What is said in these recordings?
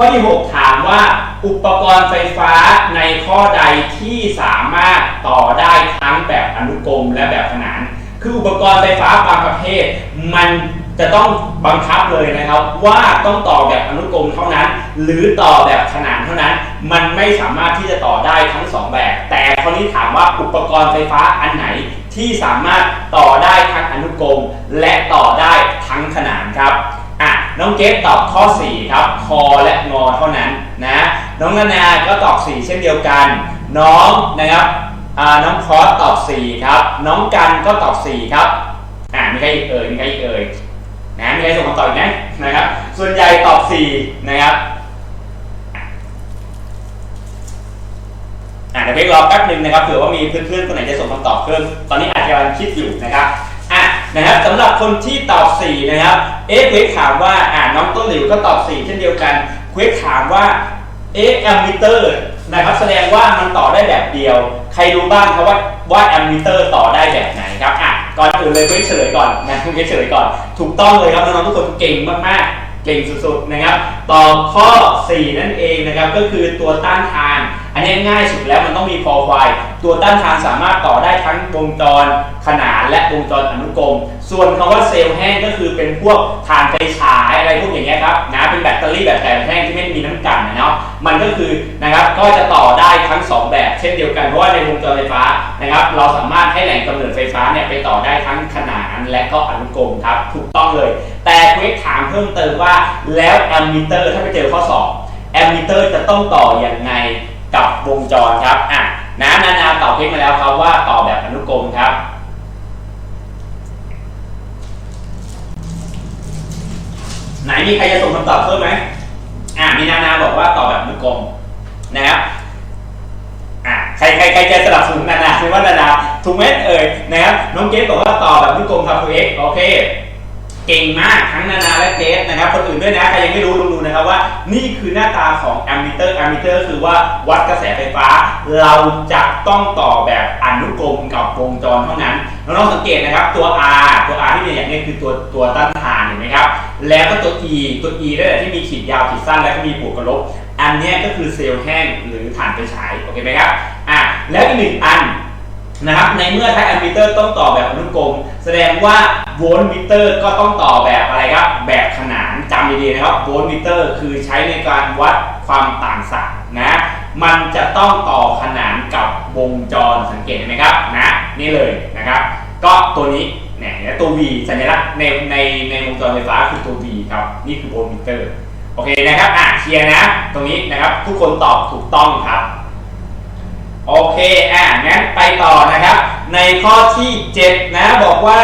ข้อที่ 6 ถามว่าอุปกรณ์ไฟฟ้าในข้อใดที่สามารถต่อได้ทั้งแบบอนุกรมและแบบขนาน คืออุปกรณ์ไฟฟ้าบางประเภท มันจะต้องบังคับเลยนะครับ ว่าต้องต่อแบบอนุกรมเท่านั้น หรือต่อแบบขนานเท่านั้น มันไม่สามารถที่จะต่อได้ทั้งสองแบบ แต่คราวนี้ถามว่าอุปกรณ์ไฟฟ้าอันไหนที่สามารถต่อได้ทั้งอนุกรมและต่อได้ทั้งขนานครับ อะน้องเกฟตอบข้อ 4 ครับ คอและงอเท่านั้นนะ น้องนานาก็ตอบ 4 เช่นเดียวกัน น้องนะครับอ่าน้องคอสตอบ 4 ครับ น้องกันก็ตอบ 4 ครับอ่ามีใครอีกเอ่ยมีใครอีกเอ่ยนะมีใครส่งคำตอบอีกไหมนะครับ ส่วนใหญ่ตอบ 4 นะครับอ่าเดี๋ยวเพ็กรอแป๊บหนึ่งนะครับเผื่อว่ามีเพื่อนๆคนไหนจะส่งคำตอบเพิ่มตอนนี้อาจจะกำลังคิดอยู่นะครับ นะครับสำหรับคนที่ตอบ 4 นะครับ เอ๊ะเควกถามว่าอ่าน้องต้นหลิวก็ตอบ 4 เช่นเดียวกันเควกถามว่าเอ๊ะแอมมิเตอร์นะครับแสดงว่ามันต่อได้แบบเดียว ใครรู้บ้างครับว่าว่าแอมมิเตอร์ต่อได้แบบไหนครับอะก่อนอื่นเลยเควกเฉลยก่อนนะเควกเฉลยก่อน ถูกต้องเลยครับน้องๆทุกคนเก่งมากๆ เก่งสุดๆนะครับตอบข้อ 4 นั่นเองนะครับก็คือตัวต้านทาน อันนี้ง่ายสุดแล้วมันต้องมี for while ตัวต้านทานสามารถต่อได้ทั้งวงจรขนานและวงจรอนุกรม ส่วนคำว่าเซลล์แห้งก็คือเป็นพวกถ่านไฟฉายอะไรพวกอย่างเงี้ยครับนะเป็นแบตเตอรี่แบบแต่แห้งที่ไม่มีน้ำกันนะเนาะมันก็คือนะครับก็จะต่อได้ทั้ง 2 แบบเช่นเดียวกันเพราะว่าในวงจรไฟฟ้านะครับเราสามารถให้แหล่งกำเนิดไฟฟ้าเนี่ยไปต่อได้ทั้งขนานและก็อนุกรมครับถูกต้องเลย แต่เควกถามเพิ่มเติมว่าแล้วแอมมิเตอร์ถ้าไปเจอข้อสอบแอมมิเตอร์จะต้องต่ออย่างไง กับวงจรครับอะนะนานาตอบเพลงมาแล้วครับว่าต่อแบบอนุกรมครับไหนมีใครจะส่งคำตอบเพิ่มไหมอะมีนานาบอกว่าต่อแบบอนุกรมนะครับอะใครใครใครจะสลับสนุนนานาคือว่านานาถูกไหมเอ่ยนะครับน้องเกสบอกว่าต่อแบบอนุกรมครับคุณเอ็กโอเค เก่งมากทั้งนานาและเกสนะครับคนอื่นด้วยนะใครยังไม่รู้ลองดูนะครับว่า นี่คือหน้าตาของแอมมิเตอร์แอมมิเตอร์คือว่าวัดกระแสไฟฟ้า เราจะต้องต่อแบบอนุกรมกับวงจรเท่านั้นน้องๆสังเกตนะครับตัว R ตัว R ที่เป็นอย่างนี้คือตัวตัวต้านทานเห็นไหมครับแล้วก็ตัว E ตัว E นั่นแหละที่มีขีดยาวขีดสั้นแล้วก็มีบวกกับลบอันนี้ก็คือเซลล์แห้งหรือถ่านไฟฉายโอเคไหมครับอะแล้วอีกหนึ่งอัน นะครับในเมื่อใช้แอมมิเตอร์ต้องต่อแบบอนุกรมแสดงว่าโวลต์มิเตอร์ก็ต้องต่อแบบอะไรครับแบบขนานจำดีๆนะครับโวลต์มิเตอร์คือใช้ในการวัดความต่างศักย์นะมันจะต้องต่อขนานกับวงจรสังเกตเห็นไหมครับนะนี่เลยนะครับ ก็ตัวนี้เนี่ยตัว V สัญลักษณ์ในในในวงจรไฟฟ้าคือตัว V ครับนี่คือโวลต์มิเตอร์โอเคนะครับอะเคลียร์นะ ตรงนี้นะครับทุกคนตอบถูกต้องครับ โอเค อะ งั้นไปต่อนะครับ ในข้อที่ 7 นะ บอกว่า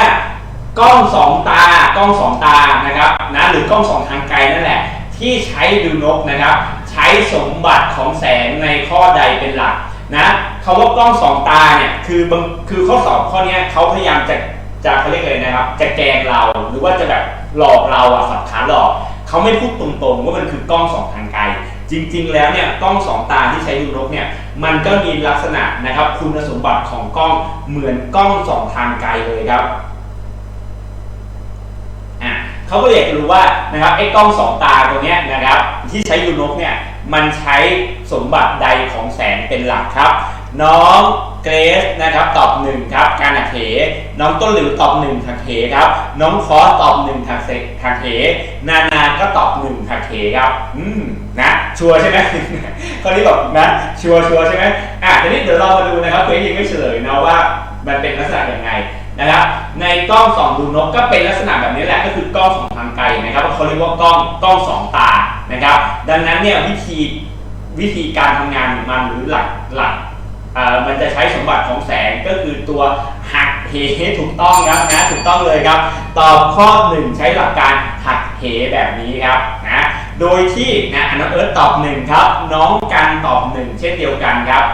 กล้องสองตากล้องสองตานะครับนะหรือกล้องสองทางไกลนั่นแหละ ที่ใช้ดูนกนะครับ ใช้สมบัติของแสงในข้อใดเป็นหลักนะคาว่ากล้องสองตาเนี่ยคือบางคือข้อสอบข้อนี้เขาพยายามจะจะเขาเรียกอะไรนะครับ จะแกล้งเราหรือว่าจะแบบหลอกเราอะสับขาหลอกเขาไม่พูดตรงๆว่ามันคือกล้องสองทางไกล จริงๆ แล้วเนี่ยกล้องสองตาที่ใช้ดูนกเนี่ยมันก็มีลักษณะนะครับคุณสมบัติของกล้องเหมือนกล้องสองทางไกลเลยครับอะเขาก็อยากจะรู้ว่านะครับไอ้กล้องสองตาตัวเนี้ยนะครับที่ใช้ดูนกเนี่ยมันใช้สมบัติใดของแสงเป็นหลักครับ น้อง เกรซนะครับตอบหนึ่งครับการหักเห น้องต้นหลิวตอบหนึ่งหักเหครับ น้องคอสตอบหนึ่งหักเซหักเห นานาก็ตอบหนึ่งหักเหครับ อืมนะชัวร์ใช่ไหมข้อนี้บอกนะชัวร์ชัวร์ใช่ไหมอะทีนี้เดี๋ยวเรามาดูนะครับเพื่อยังไม่เฉลยนะว่ามันเป็นลักษณะยังไงนะครับ ในกล้องสองดูนกก็เป็นลักษณะแบบนี้แหละก็คือกล้องสองทางไกลนะครับเขาเรียกว่ากล้องกล้องสองตานะครับ ดังนั้นเนี่ยวิธีวิธีการทำงานของมันหรือหลักหลัก มันจะใช้สมบัติของแสงก็คือตัวหักเหถูกต้องครับนะถูกต้องเลยครับ ตอบข้อหนึ่งใช้หลักการหักเหแบบนี้ครับนะโดยที่นะน้องเอิร์ธตอบหนึ่งครับ น้องกันตอบหนึ่งเช่นเดียวกันครับ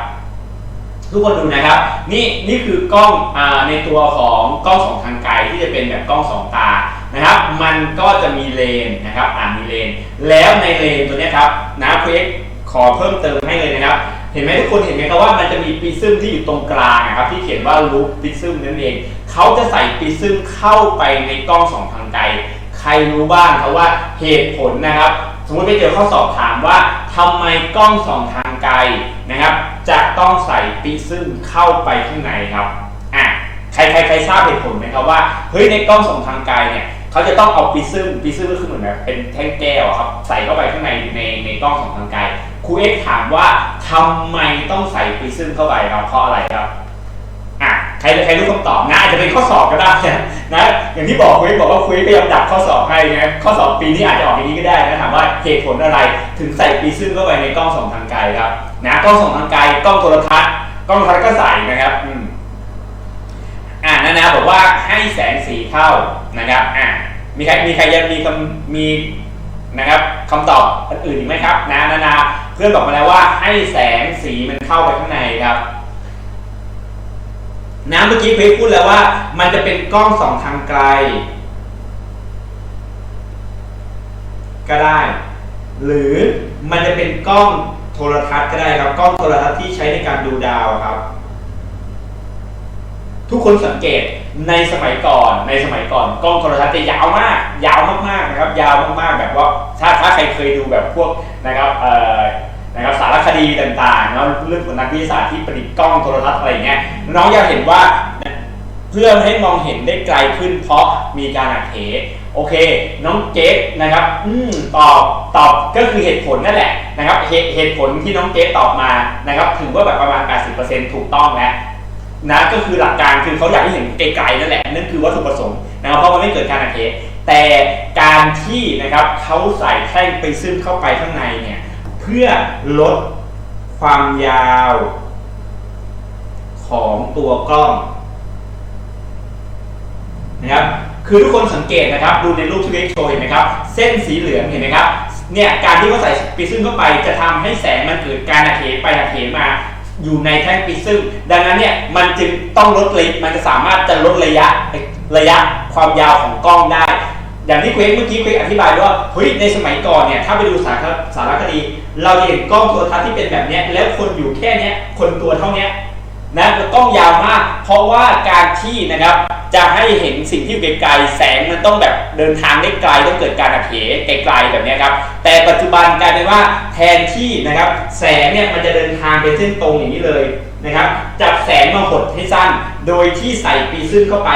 ทุกคนดูนะครับ นี่นี่คือกล้องอในตัวของกล้องสองทางไกลที่จะเป็นแบบกล้องสองตานะครับ มันก็จะมีเลนนะครับอ่ามีเลน แล้วในเลนตัวนี้ครับนะเควกขอเพิ่มเติมให้เลยนะครับ เห็นไหมทุกคนเห็นไหมครับว่ามันจะมีปริซึมที่อยู่ตรงกลางนะครับที่เขียนว่าลูปปริซึมนั่นเองเขาจะใส่ปริซึมเข้าไปในกล้องสองทางไกล ใครรู้บ้างครับว่าเหตุผลนะครับ สมมติไปเจอข้อสอบถามว่าทำไมกล้องส่องทางไกลนะครับ จะต้องใส่ปิซึมเข้าไปข้างในครับอะใครใครใครทราบเหตุผลไหมครับว่าเฮ้ยในกล้องส่องทางไกลเนี่ยเขาจะต้องเอาปิซึมปิซึมก็คือเหมือนแบบเป็นแท่งแก้วอะครับใส่เข้าไปข้างในในในกล้องส่องทางไกล ครูเอ็กถามว่าทำไมต้องใส่ปิซึมเข้าไปครับเพราะอะไรครับอะใครใครรู้คำตอบนะอาจจะเป็นข้อสอบก็ได้นะนะอย่างที่บอกคุยบอกว่าคุยพยายามดักข้อสอบให้นะข้อสอบปีนี้อาจจะออกอย่างนี้ก็ได้นะถามว่าเหตุผลอะไรถึงใส่ปีซึ่งเข้าไปในกล้องส่องทางไกลครับนะกล้องส่องทางไกลกล้องโทรทัศน์กล้องโทรทัศน์ก็ใส่นะครับอืมอ่านานาบอกว่าให้แสงสีเข้านะครับอ่ามีใครมีใครยังมีคำมีนะครับคำตอบอื่นอีกไหมครับนะนานา เพื่อนบอกมาแล้วว่าให้แสงสีมันเข้าไปข้างในครับนะเมื่อกี้เพชพูดแล้วว่า มันจะเป็นกล้องสองทางไกล ก็ได้ หรือมันจะเป็นกล้องโทรทัศน์ก็ได้ครับ กล้องโทรทัศน์ที่ใช้ในการดูดาวครับ ทุกคนสังเกตในสมัยก่อนในสมัยก่อนกล้องโทรทัศน์จะยาวมาก ยาวมากๆนะครับ ยาวมากๆแบบว่าถ้าถ้าใครเคยดูแบบพวกนะครับเอ่อ นะครับสารคดีต่างๆเนาะเรื่องของนักวิทยาศาสตร์ที่ประดิษฐ์กล้องโทรทัศน์อะไรเงี้ยน้องอยากเห็นว่าเพื่อให้มองเห็นได้ไกลขึ้นเพราะมีการอัดเทปโอเค น้องเจฟนะครับ อืมตอบตอบก็คือเหตุผลนั่นแหละนะครับเหตุเหตุผลที่น้องเจฟตอบมานะครับถือว่าแบบประมาณ 80%ถูกต้องแล้วนะก็คือหลักการคือเขาอยากให้เห็นไกลๆนั่นแหละนั่นคือวัตถุประสงค์นะครับเพราะมันไม่เกิดการอัดเทปแต่การที่นะครับเขาใส่แท่งไปซึมเข้าไปข้างในเนี่ย พื่อลดความยาวของตัวกล้องนะครับคือทุกคนสังเกตนะครับ ดูในรูปที่เว็กโชว์เห็นไหมครับ เส้นสีเหลืองเห็นไหมครับเนี่ยการที่เขาใส่ปิซึมเข้าไปจะทำให้แสงมันเกิดการระเหไประเหมาอยู่ในแท่งปิซึมดังนั้นเนี่ยมันจึงต้องลดระยะมันจะสามารถจะลดระยะระยะความยาวของกล้องได้ อย่างที่เควกเมื่อกี้เควกอธิบายว่าเฮ้ยในสมัยก่อนเนี่ยถ้าไปดูสารสารคดี เราจะเห็นกล้องโทรทัศน์ที่เป็นแบบเนี้ยแล้วคนอยู่แค่เนี้ยคนตัวเท่าเนี้ยนะกล้องยาวมาก เพราะว่าการที่นะครับจะให้เห็นสิ่งที่ไกลๆแสงมันต้องแบบเดินทางได้ไกลต้องเกิดการอัดเหไกลๆแบบนี้ครับแต่ปัจจุบันกลายเป็นว่าแทนที่นะครับแสงเนี่ยมันจะเดินทางเป็นเส้นตรงอย่างนี้เลย นะครับจับแสงมาหดให้สั้น โดยที่ใส่ปีซึมเข้าไป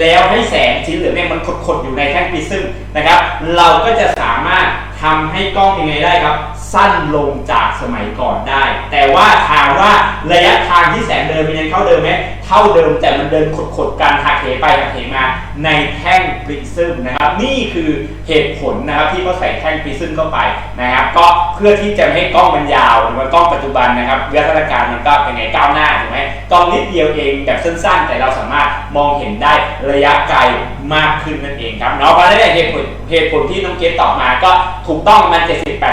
แล้วให้แสงชิ้นเหลือเนี่ยมันขดๆอยู่ในแท่งปีซึมนะครับ เราก็จะสามารถทำให้กล้องยังไงได้ครับ สั้นลงจากสมัยก่อนได้ แต่ว่าถามว่าระยะทางที่แสงเดินมันยังเท่าเดิมไหมเท่าเดิมแต่มันเดินขดๆกันหักเหไปหักเหมาในแท่งปริซึมนะครับ นี่คือเหตุผลนะครับที่เขาใส่แท่งปริซึมเข้าไปนะครับ ก็เพื่อที่จะให้กล้องมันยาวหรือว่ากล้องปัจจุบันนะครับวิวัฒนาการมันก็เป็นไงก้าวหน้าถูกไหมกล้องนิดเดียวเองแบบสั้น ๆ แต่เราสามารถมองเห็นได้ระยะไกล มากขึ้นนั่นเองครับเนาะเพราะฉะนั้นเหตุผลเหตุผลที่น้องเกตตอบมาก็ถูกต้องมัน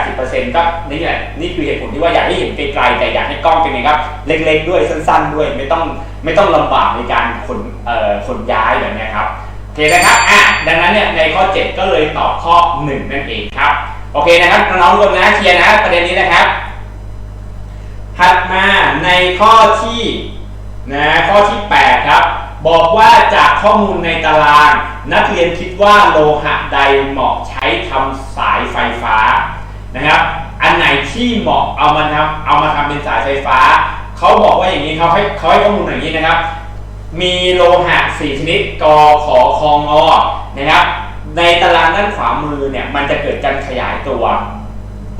70-80%ก็นี่แหละนี่คือเหตุผลที่ว่าอยากให้เห็นไกลๆแต่อยากให้กล้องเป็นไงครับ เล็กๆด้วยสั้น ๆ ด้วยไม่ต้องไม่ต้องลำบากในการขนเอ่อขนย้ายแบบนี้ครับโอเคนะครับอะดังนั้นเนี่ยในข้อ 7 ก็เลยตอบข้อ 1 นั่นเองครับโอเคนะครับน้องๆทุกคนนะเคลียร์นะประเด็นนี้นะครับถัดมาในข้อที่นะข้อที่ 8 ครับ บอกว่าจากข้อมูลในตาราง นักเรียนคิดว่าโลหะใดเหมาะใช้ทำสายไฟฟ้านะครับ อันไหนที่เหมาะเอามาทำเอามาทำเป็นสายไฟฟ้า เขาบอกว่าอย่างนี้เขาให้เขาให้ข้อมูลอย่างนี้นะครับ มีโลหะ4ชนิดกขอคองอนะครับ ในตารางด้านขวามือเนี่ยมันจะเกิดการขยายตัว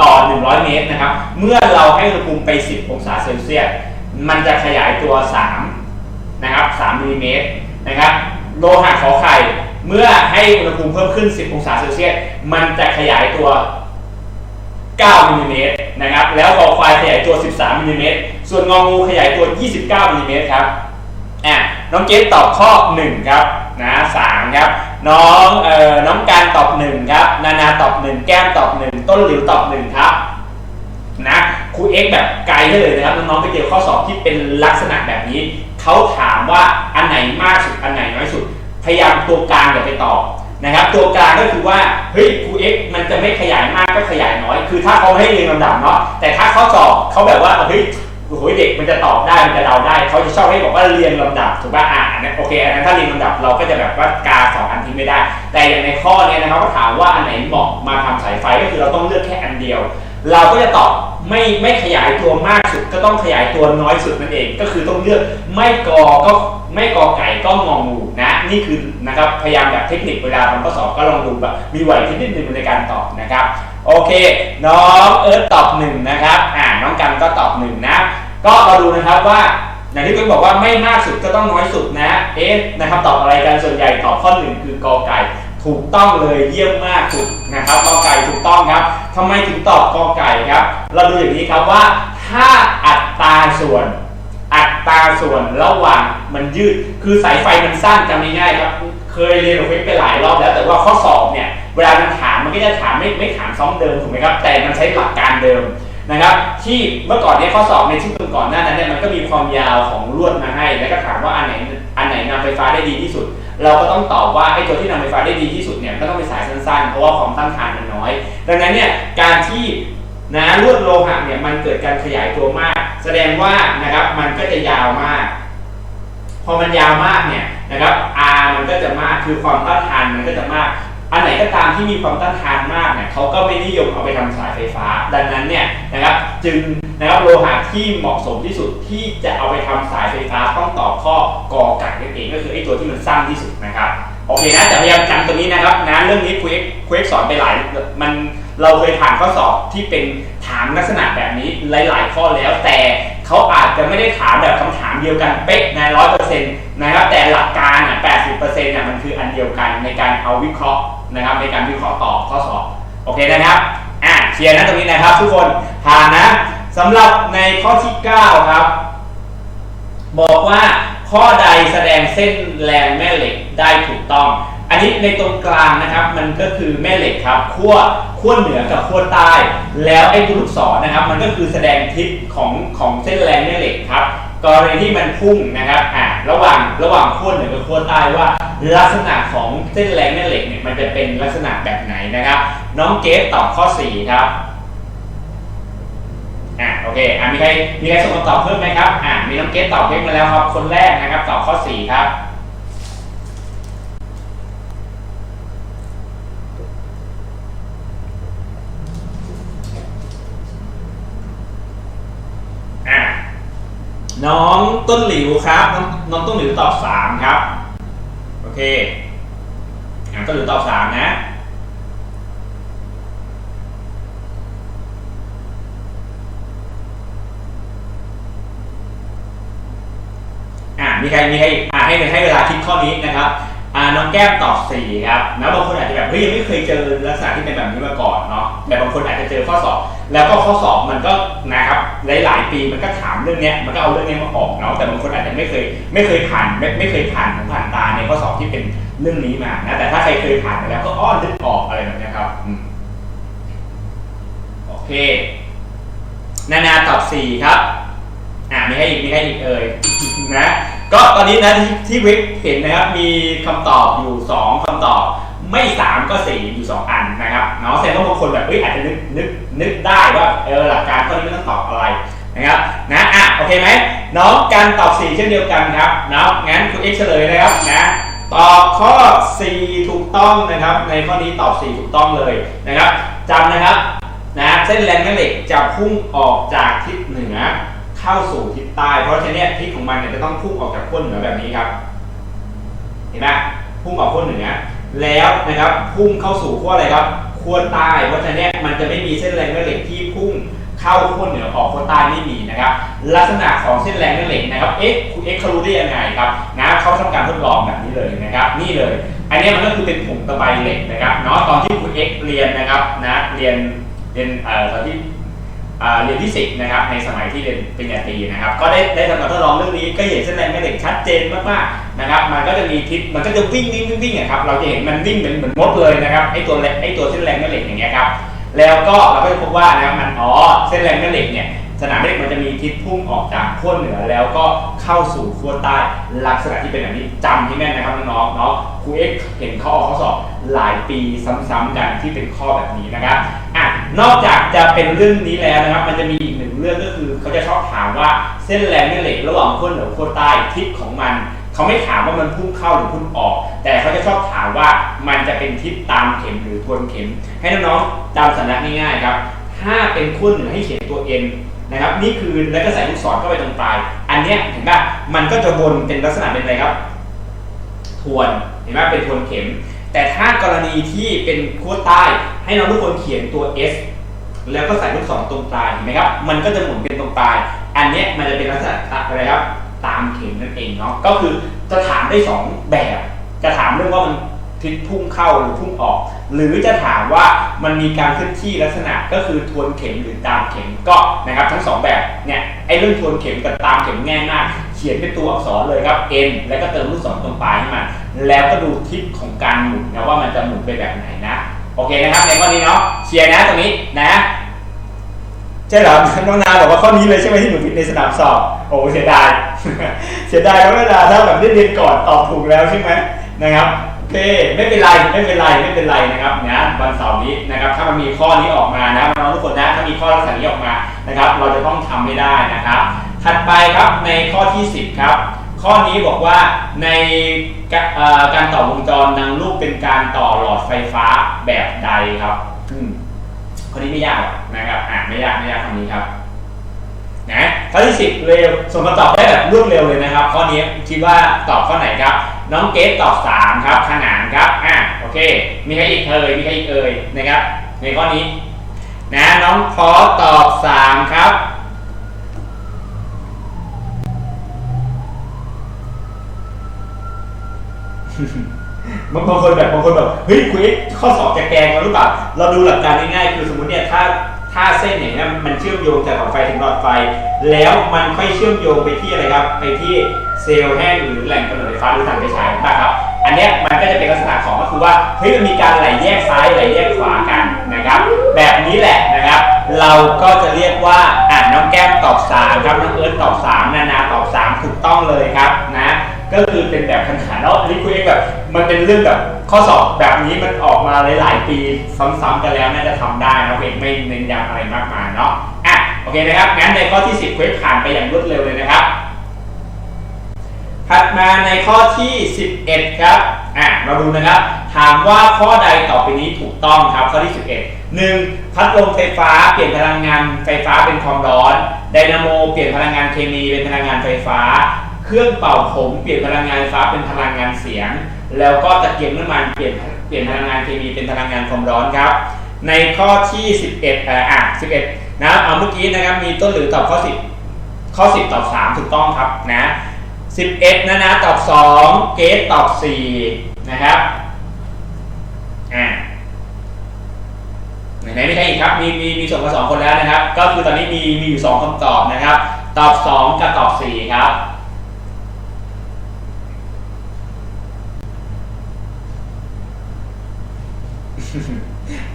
ต่อ 100 เมตรนะครับ เมื่อเราให้อุณหภูมิไป 10 องศาเซลเซียส มันจะขยายตัว 3 นะครับ3มิลลิเมตรนะครับโลหะขอไข่เมื่อให้อุณหภูมิเพิ่มขึ้น 10 องศาเซลเซียส มันจะขยายตัว 9มิลลิเมตรนะครับ แล้วคอควายขยายตัว 13มิลลิเมตร ส่วนงองูขยายตัว 29มิลลิเมตรครับ อะ น้องเกดตอบข้อ 1 ครับ นะสามครับ น้อง เอ่อ น้องการตอบ 1 ครับ นานาตอบ 1 แก้มตอบ 1 ต้นหลิวตอบ 1 ครับ นะ ครูเอ็กแบบไกลได้เลยนะครับ น้องๆไปเจอข้อสอบที่เป็นลักษณะแบบนี้ เขาถามว่าอันไหนมากสุดอันไหนน้อยสุด พยายามตัวกลางอย่าไปตอบนะครับ ตัวกลางก็คือว่าเฮ้ยครูเอ็กซ์มันจะไม่ขยายมากก็ขยายน้อย คือถ้าเขาให้เรียงลำดับเนาะแต่ถ้าเขาสอบเขาแบบว่าเฮ้ยโอ้โหเด็กมันจะตอบได้มันจะเดาได้เขาจะชอบให้บอกว่าเรียงลำดับถูกป่ะอะอันโอเคอันนั้นถ้าเรียงลำดับเราก็จะแบบว่ากาสองอันทิ้งไม่ได้ แต่อย่างในข้อนี้นะครับก็ถามว่าอันไหนเหมาะมาทำสายไฟก็คือเราต้องเลือกแค่อันเดียว เราก็จะตอบไม่ไม่ขยายตัวมากสุดก็ต้องขยายตัวน้อยสุดนั่นเอง ก็คือต้องเลือกไม่กอก็ไม่กอไก่ก็งองูนะ นี่คือนะครับพยายามแบบเทคนิคเวลาทำข้อสอบก็ลองดูแบบมีไหวพริบนิดนึงในการตอบนะครับ โอเค น้องเอิร์ธตอบหนึ่งนะครับอ่าน้องกันก็ตอบหนึ่งนะ ก็มาดูนะครับว่าอย่างที่คุณบอกว่าไม่มากสุดก็ต้องน้อยสุดนะ เอ๊ะนะครับตอบอะไรกันส่วนใหญ่ตอบข้อหนึ่งคือกอไก่ ถูกต้องเลยเยี่ยมมากสุดนะครับกอไก่ถูกต้องครับทำไมถึงตอบกอไก่ครับ เราดูอย่างนี้ครับว่า ถ้าอัตราส่วน อัตราส่วนระหว่างมันยืด คือสายไฟมันสั้นจำง่ายๆครับ เคยเรียนกับเฟไปหลายรอบแล้ว แต่ว่าข้อสอบเนี่ยเวลามันถามมันก็จะถามไม่ไม่ถามซ้อมเดิมถูกไหมครับ แต่มันใช้หลักการเดิมนะครับที่เมื่อก่อนเนี่ยข้อสอบในที่ก่อนหน้านั้นเนี่ยมันก็มีความยาวของลวดมาให้ แล้วก็ถามว่าอันไหนอันไหนนำไฟฟ้าได้ดีที่สุด เราก็ต้องตอบว่าไอ้ตัวที่นำไฟฟ้าได้ดีที่สุดเนี่ยก็ต้องเป็นสายสั้นๆ เพราะว่าความต้านทานมันน้อย ดังนั้นเนี่ยการที่นะลวดโลหะเนี่ยมันเกิดการขยายตัวมาก แสดงว่านะครับมันก็จะยาวมาก พอมันยาวมากเนี่ยนะครับ R มันก็จะมากคือความต้านทานมันก็จะมาก อันไหนก็ตามที่มีความต้านทานมากเนี่ยเขาก็ไม่นิยมเอาไปทำสายไฟฟ้า ดังนั้นเนี่ยนะครับจึงนะครับโลหะที่เหมาะสมที่สุดที่จะเอาไปทำสายไฟฟ้าต้องตอบข้อกอไก่นั่นเองก็คือไอ้ตัวที่มันสั้นที่สุดนะครับโอเคนะแต่พยายามจำตัวนี้นะครับนะเรื่องนี้คุยคุยสอนไปหลายมันเราเคยผ่านข้อสอบที่เป็นถามลักษณะแบบนี้หลาย ๆ ข้อแล้วแต่เขาอาจจะไม่ได้ถามแบบคำถามเดียวกันเป๊ะในร้อยเปอร์เซ็นต์นะครับแต่หลักการอะแปดสิบเปอร์เซ็นต์เนี่ยมันคืออันเดียวกันในการเอาวิเคราะห์ นะครับในการวิเคราะห์ตอบข้อสอบโอเคนะครับอะเคลียร์นะตรงนี้นะครับทุกคนผ่านนะสำหรับในข้อที่ 9 ครับ บอกว่าข้อใดแสดงเส้นแรงแม่เหล็กได้ถูกต้อง อันนี้ในตรงกลางนะครับมันก็คือแม่เหล็กครับขั้วขั้วเหนือกับขั้วใต้ แล้วไอ้ตัวลูกศรนะครับ มันก็คือแสดงทิศของของเส้นแรงแม่เหล็กครับกรณีที่มันพุ่งนะครับอ่าระหว่างระหว่างขั้วเหนือกับขั้วใต้ว่า ลักษณะของเส้นแรงแม่เหล็กเนี่ยมันจะเป็นลักษณะแบบไหนนะครับ น้องเกฟตอบข้อ4ครับอะโอเคอะมีใครมีใครส่งคำตอบเพิ่มไหมครับอะมีน้องเกสตอบเพิ่มมาแล้วครับ คนแรกนะครับตอบข้อ4ครับ น้องต้นหลิวครับน้องน้องต้นหลิวตอบสามครับ โอเคอะต้นหลิวตอบสามนะอ่ามีใครมีใครอ่าให้ให้เวลาคิดข้อนี้นะครับ อ่าน้องแก้มตอบสี่ครับนะบางคนอาจจะแบบเฮ้ยยังไม่เคยเจอลักษณะที่เป็นแบบนี้มาก่อนเนาะแต่บางคนอาจจะเจอข้อสอบ แล้วก็ข้อสอบมันก็นะครับหลายๆปีมันก็ถามเรื่องเนี้ยมันก็เอาเรื่องเนี้ยมาออกเนาะแต่บางคนอาจจะไม่เคยไม่เคยผ่านไม่ไม่เคยผ่านหูผ่านตาในข้อสอบที่เป็นเรื่องนี้มานะแต่ถ้าใครเคยผ่านไปแล้วก็อ้อนนึกออกอะไรแบบเนี้ยครับโอเค นานาตอบสี่ครับอ่ามีให้อีกมีให้อีกเอ่ยนะ ก็ตอนนี้นะที่ที่ว็บเห็นนะครับมีคำตอบอยู่ 2คำตอบ ไม่ 3 ก็4อยู่ 2 อันนะครับเนาะแสดงว่าบางคนแบบเฮ้ยอาจจะนึกนึกนึกได้ว่าเออหลักการข้อนี้ไม่ต้องตอบอะไรนะครับนะอะโอเคไหมน้องการตอบ 4 เช่นเดียวกันครับเนาะงั้นคุณเอ็กซ์เฉลยนะครับนะตอบข้อ 4 ถูกต้องนะครับ ในข้อนี้ตอบ 4 ถูกต้องเลยนะครับจำนะครับนะเส้นแรงแม่เหล็กจะพุ่งออกจากทิศเหนือ เข้าสู่ทิศใต้ เพราะฉะนั้นทิศของมันเนี่ยจะต้องพุ่งออกจากขั้วเหนือแบบนี้ครับ เห็นไหมพุ่งออกขั้วเหนือ แล้วนะครับพุ่งเข้าสู่ขั้วอะไรครับขั้วใต้ เพราะฉะนั้นมันจะไม่มีเส้นแรงแม่เหล็กที่พุ่งเข้าขั้วเหนือออกขั้วใต้ไม่มีนะครับ ลักษณะของเส้นแรงแม่เหล็กนะครับเอ๊ะคุณเอ็กซ์เขารู้ได้ยังไงครับนะเขาทำการทดลองแบบนี้เลยนะครับ นี่เลย อันนี้มันก็คือเป็นผงตะไบเหล็กนะครับเนาะตอนที่คุณเอ็กซ์เรียนนะครับนะเรียนเรียนเอ่อตอนที่ เรียนฟิสิกส์นะครับในสมัยที่เรียนปริญญาตรีนะครับก็ได้ได้ทำการทดลองเรื่องนี้ก็เห็นเส้นแรงแม่เหล็กชัดเจนมากๆนะครับมันก็จะมีทิศมันก็จะวิ่งวิ่งวิ่งวิ่งอะครับเราจะเห็นมันวิ่งเหมือนเหมือนมดเลยนะครับไอตัวไอตัวเส้นแรงแม่เหล็กอย่างเงี้ยครับแล้วก็เราก็จะพบว่านะครับมันอ๋อเส้นแรงแม่เหล็กเนี่ยสนามเหล็กมันจะมีทิศพุ่งออกจากขั้วเหนือแล้วก็ เข้าสู่ขั้วใต้ลักษณะที่เป็นแบบนี้จำที่แม่นนะครับน้องๆเนาะครูเอ็กเห็นข้อข้อสอบหลายปีซ้ำๆกันที่เป็นข้อแบบนี้นะครับอะนอกจากจะเป็นเรื่องนี้แล้วนะครับ มันจะมีอีกหนึ่งเรื่องเรื่องก็คือเขาจะชอบถามว่าเส้นแรงแม่เหล็กระหว่างขั้วเหนือขั้วใต้ทิศของมันเขาไม่ถามว่ามันพุ่งเข้าหรือพุ่งออก แต่เขาจะชอบถามว่ามันจะเป็นทิศตามเข็มหรือทวนเข็ม ให้น้องๆจำสัญลักษณ์ง่ายๆครับ ถ้าเป็นขั้วเหนือให้เขียนตัว n นะครับ นี่คือแล้วก็ใส่ลูกศรเข้าไปตรงปลาย อันเนี้ยเห็นป่ะมันก็จะวนเป็นลักษณะเป็นอะไรครับ ทวนเห็นไหมเป็นทวนเข็ม แต่ถ้ากรณีที่เป็นขั้วใต้ให้น้องทุกคนเขียนตัว S แล้วก็ใส่ลูกศรตรงปลายเห็นไหมครับ มันก็จะหมุนเป็นตรงปลาย อันเนี้ยมันจะเป็นลักษณะอะไรครับ ตามเข็มนั่นเองเนาะ ก็คือจะถามได้สองแบบ จะถามเรื่องว่ามัน ทิศพุ่งเข้าหรือพุ่งออก หรือจะถามว่ามันมีการเคลื่อนที่ลักษณะก็คือทวนเข็มหรือตามเข็มก็นะครับทั้งสองแบบเนี่ยไอ้เรื่องทวนเข็มกับตามเข็มง่ายมากเขียนเป็นตัวอักษรเลยครับ n แล้วก็เติมลูกศรตรงปลายให้มันแล้วก็ดูทิศของการหมุนนะว่ามันจะหมุนไปแบบไหนนะ โอเคนะครับในข้อนี้เนาะเชียร์นะตรงนี้นะใช่เหรอน้องนาบอกว่าข้อนี้เลยใช่ไหมที่หนูผิดในสนามสอบโอ้เสียดายเสียดายน้องนาถ้าแบบได้เรียนก่อนตอบถูกแล้วใช่ไหมนะครับ เคไม่เป็นไรไม่เป็นไรไม่เป็นไรนะครับนะวันเสาร์นี้นะครับถ้ามันมีข้อนี้ออกมานะน้องทุกคนนะถ้ามีข้อลักษณะนี้ออกมานะครับ เราจะต้องทำให้ได้นะครับ ถัดไปครับในข้อที่ 10 ครับ ข้อนี้บอกว่าในการต่อวงจรนางลูกเป็นการต่อหลอดไฟฟ้าแบบใดครับ อืมข้อนี้ไม่ยากหรอกนะครับอ่าไม่ยากไม่ยากคำนี้ครับ นะข้อที่สิบเร็ว ส่งมาตอบได้แบบรวดเร็วเลยนะครับ ข้อนี้คิดว่าตอบข้อไหนครับ น้องเกตตอบสามครับ ขนานครับ อ่าโอเค มีใครอีกเอ่ย มีใครอีกเอ่ยนะครับ ในข้อนี้ นะ น้องพอตอบสามครับบางคนแบบบางคนแบบเฮ้ยคุยข้อสอบจะแกงเราหรือเปล่า เราดูหลักการง่ายๆคือสมมติเนี่ยถ้า ถ้าเส้นอย่างเงี้ยมันเชื่อมโยงจากหลอดไฟถึงหลอดไฟ แล้วมันค่อยเชื่อมโยงไปที่อะไรครับ ไปที่เซลล์แห้งหรือแหล่งกำเนิดไฟฟ้าหรือถ่านไฟฉายนะครับ อันนี้มันก็จะเป็นลักษณะของก็คือว่าเฮ้ยมันมีการไหลแยกซ้ายไหลแยกขวากันนะครับ แบบนี้แหละนะครับ เราก็จะเรียกว่าอ่าน้องแก้มตอบสามครับน้องเอิร์ธตอบสามนานาตอบสามถูกต้องเลยครับนะก็คือเป็นแบบคันขาเนาะนนี้คุยเองแบบ มันเป็นเรื่องแบบข้อสอบแบบนี้มันออกมาหลายๆปีซ้ำๆกันแล้วน่าจะทำได้นะเองไม่เน้นย้ำอะไรมากมายเนาะอะโอเคนะครับงั้นในข้อที่ 10เควสผ่านไปอย่างรวดเร็วเลยนะครับถัดมาในข้อที่ 11 ครับอะมาดูนะครับ ถามว่าข้อใดต่อไปนี้ถูกต้องครับข้อที่ 11 1. พัดลมไฟฟ้าเปลี่ยนพลังงานไฟฟ้าเป็นความร้อนไดนาโมเปลี่ยนพลังงานเคมีเป็นพลังงานไฟฟ้า เครื่องเป่าผมเปลี่ยนพลังงานไฟฟ้าเป็นพลังงานเสียง แล้วก็ตะเกียงน้ำมันเปลี่ยนเปลี่ยนพลังงานเคมีเป็นพลังงานความร้อนครับ ในข้อที่ 11เอ่ออะ11นะเอาเมื่อกี้นะครับมีต้นหรือตอบข้อ 10 ข้อ 10 ตอบ 3 ถูกต้องครับนะ 11 นะนะตอบ 2 เกตตอบ 4 นะครับอ่าไหนไม่ใช่อีกครับ มีมีมีส่งมาสองคนแล้วนะครับ ก็คือตอนนี้มีมีอยู่ 2คำตอบนะครับ ตอบ 2 กับตอบ 4 ครับ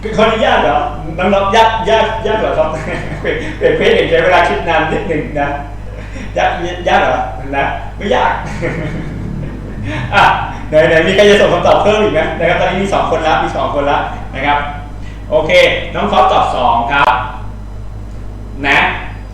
คือคนยากเหรอน้องๆยากยากยากเหรอครับเปลี่ยนเพจเองใช้เวลาคิดนานนิดหนึ่งนะยากยากเหรอนะไม่ยากอะไหนไหนมีใครจะส่งคำตอบเพิ่มอีกไหมนะครับตอนนี้มีสองคนละมีสองคนละนะครับ โอเค น้องฟอสตอบสองครับ นะ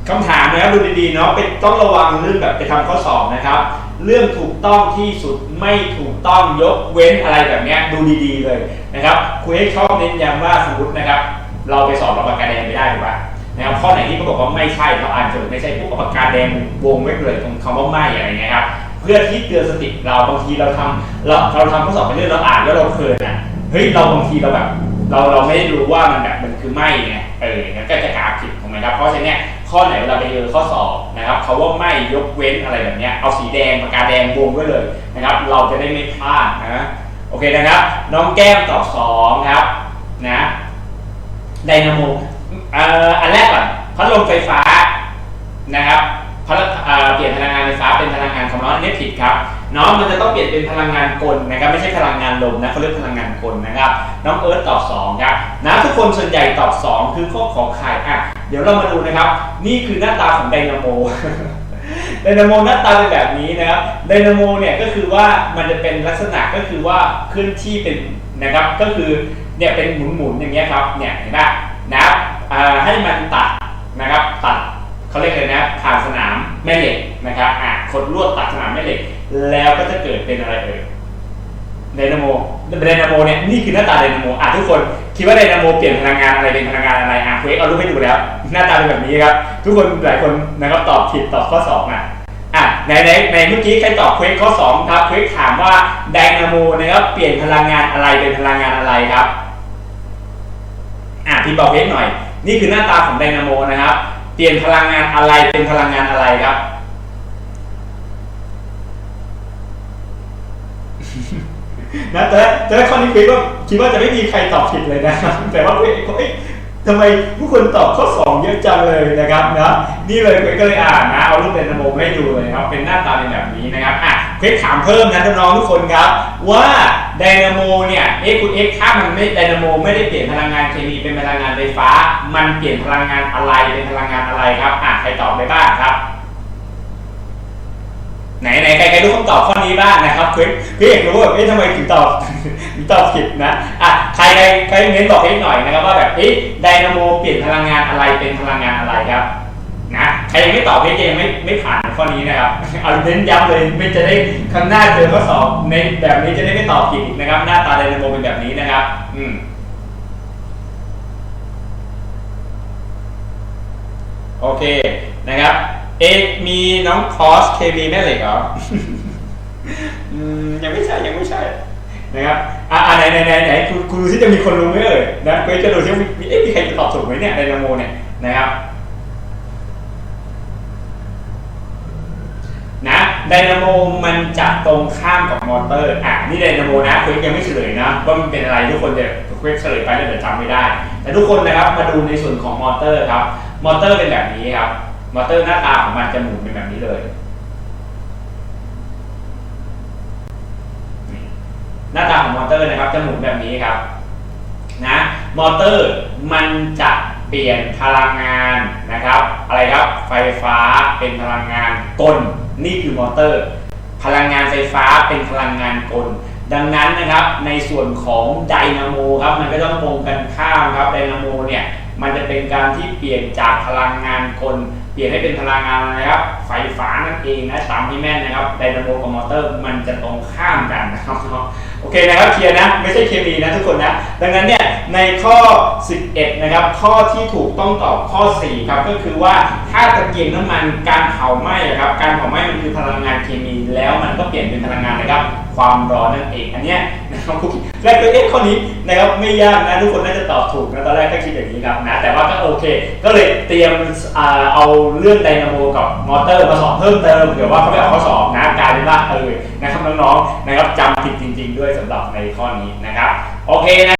คำถามนะครับดูดีๆเนาะเป็นต้องระวังเรื่องแบบไปทำข้อสอบนะครับ เรื่องถูกต้องที่สุดไม่ถูกต้องยกเว้นอะไรแบบนี้ดูดีๆเลยนะครับคุยให้ชอบเน้นย้ำว่าสมมตินะครับ เราไปสอบเราปากกาแดงไม่ได้ถูกปะนะครับข้อไหนที่เขาบอกว่าไม่ใช่เราอ่านจอไม่ใช่พวกปากกาแดงวงไว้เลยตรงคำว่าไม่อะไรเงี้ยครับเพื่อที่เตือนสติเราบางทีเราทำเราเราทำข้อสอบไปเรื่อยเราอ่านแล้วเราเพลินอะเฮ้ยเราบางทีเราแบบเราเราไม่ได้รู้ว่ามันแบบมันคือไม่ไงเอองั้นก็จะกราผิดถูกไหมครับเพราะฉะนั้น ข้อไหนเวลาไปเจอข้อสอบนะครับเขาว่าไม่ยกเว้นอะไรแบบนี้เอาสีแดงปากกาแดงวงไว้เลยนะครับ เราจะได้ไม่พลาดนะโอเคนะครับ น้องแก้มตอบสองครับนะไดนาโมเอ่ออันแรกก่อนพัดลมไฟฟ้านะครับพัดเอ่อเปลี่ยนพลังงานไฟฟ้าเป็นพลังงานความร้อนอันนี้ผิดครับน้องมันจะต้องเปลี่ยนเป็นพลังงานกลนะครับไม่ใช่พลังงานลมนะเขาเรียกพลังงานกลนะครับ น้องเอิร์ธตอบ2ครับนะทุกคนส่วนใหญ่ตอบ 2 คือข้อขอไข่อะ เดี๋ยวเรามาดูนะครับ นี่คือหน้าตาของไดนาโมไดนาโมหน้าตาเป็นแบบนี้นะครับไดนาโมเนี่ยก็คือว่ามันจะเป็นลักษณะก็คือว่าเคลื่อนที่เป็นนะครับก็คือเนี่ยเป็นหมุนๆอย่างเงี้ยครับเนี่ยเห็นไหมนะครับให้มันตัดนะครับตัดเขาเรียกเลยนะผ่านสนามแม่เหล็กนะครับอะขดลวดตัดสนามแม่เหล็ก แล้วก็จะเกิดเป็นอะไรเอ่ย ไดนาโมไดนาโมเนี่ยนี่คือหน้าตาไดนาโมอะทุกคนคิดว่าไดนาโมเปลี่ยนพลังงานอะไรเป็นพลังงานอะไรอะเควกเอารูปให้ดูแล้ว หน้าตาเป็นแบบนี้ครับ ทุกคนหลายคนนะครับตอบผิดตอบข้อสองอะอะในในในเมื่อกี้ใครตอบเควกข้อสองครับเควกถามว่าไดนาโมนะครับเปลี่ยนพลังงานอะไรเป็นพลังงานอะไรครับอะพี่บอกเควกหน่อย นี่คือหน้าตาของไดนาโมนะครับ เปลี่ยนพลังงานอะไรเป็นพลังงานอะไรครับ นะแต่แต่ข้อนี้คิดว่าคิดว่าจะไม่มีใครตอบผิดเลยนะครับแต่ว่าเฮ้ยทำไมผู้คนตอบข้อสองเยอะจังเลยนะครับนะนี่เลยเควก็เลยอ่านนะเอารูปไดนาโมมาให้ดูเลยครับเป็นหน้าตาเป็นแบบนี้นะครับอะเควถามเพิ่มนะน้องทุกคนครับ ว่าไดนาโมเนี่ยเอ็กคุณเอ็กถ้ามันไม่ไดนาโมไม่ได้เปลี่ยนพลังงานเคมีเป็นพลังงานไฟฟ้า มันเปลี่ยนพลังงานอะไรเป็นพลังงานอะไรครับอะใครตอบได้บ้างครับ ไหนไหนใครใครรู้คำตอบข้อนี้บ้างนะครับพื่อพื่ออกรู้ว่าเอ๊ะทำไมถึงตอบถึงตอบผิดนะอะใครใครใครเน้นบอกให้หน่อยนะครับว่าแบบเอ๊ะไดนาโมเปลี่ยนพลังงานอะไรเป็นพลังงานอะไรครับนะใครยังไม่ตอบเพจยังไม่ไม่ผ่านข้อนี้นะครับเอาเน้นย้ำเลยไม่จะได้ข้างหน้าเจอข้อสอบในแบบนี้จะได้ไม่ตอบผิดอีกนะครับ หน้าตาไดนาโมเป็นแบบนี้นะครับ อืมโอเคนะครับ เอกมีน้องคอสเคมีแม่เหล็กเหรออืมยังไม่ใช่ยังไม่ใช่นะครับอ่าไหนไหนไหนไหนคุณคุณดูที่จะมีคนรู้ไหมเอ่ยนะเควสจะดูที่มีมีเอ๊ะมีใครจะตอบถูกไหมเนี่ยไดนาโมเนี่ยนะครับนะไดนาโมมันจะตรงข้ามกับมอเตอร์อะนี่ไดนาโมนะเควสยังไม่เฉลยนะว่ามันเป็นอะไรทุกคนจะเควสเฉลยไปแล้วเดี๋ยวจำไม่ได้ แต่ทุกคนนะครับมาดูในส่วนของมอเตอร์ครับมอเตอร์เป็นแบบนี้ครับ มอเตอร์หน้าตาของมันจะหมุนเป็นแบบนี้เลย หน้าตาของมอเตอร์นะครับจะหมุนแบบนี้ครับนะมอเตอร์มันจะเปลี่ยนพลังงานนะครับ อะไรครับไฟฟ้าเป็นพลังงานกลนี่คือมอเตอร์ พลังงานไฟฟ้าเป็นพลังงานกล ดังนั้นนะครับในส่วนของไดนาโมครับมันก็ต้องตรงกันข้ามครับไดนาโมเนี่ย เป็นการที่เปลี่ยนจากพลังงานกลเปลี่ยนให้เป็นพลังงานอะครับ ไฟฟ้านั่นเองนะตามที่แม่นนะครับไดนาโมกับมอเตอร์มันจะตรงข้ามกันนะครับโอเคนะครับเคลียร์นะไม่ใช่เคมีนะทุกคนนะดังนั้นเนี่ยในข้อ 11 นะครับ ข้อที่ถูกต้องตอบข้อ 4 ครับ ก็คือว่าถ้าตะเกียงน้ำมันการเผาไหม้อะครับการเผาไหม้มันคือพลังงานเคมี แล้วมันก็เปลี่ยนเป็นพลังงานนะครับ ความร้อนนั่นเองอันเนี้ย ครับคุกแรกเลยเอ๊ะข้อนี้นะครับไม่ยากนะทุกคนน่าจะตอบถูกนะตอนแรกก็คิดอย่างนี้ครับนะแต่ว่าก็โอเค ก็เลยเตรียมเอาเรื่องไดนาโมกับมอเตอร์มาสอบเพิ่มเติมเผื่อว่าเขาไม่ออกข้อสอบนะกลายเป็นว่าเออนะครับน้องๆนะครับจำผิดจริง ๆ ด้วยสำหรับในข้อนี้นะครับโอเคนะ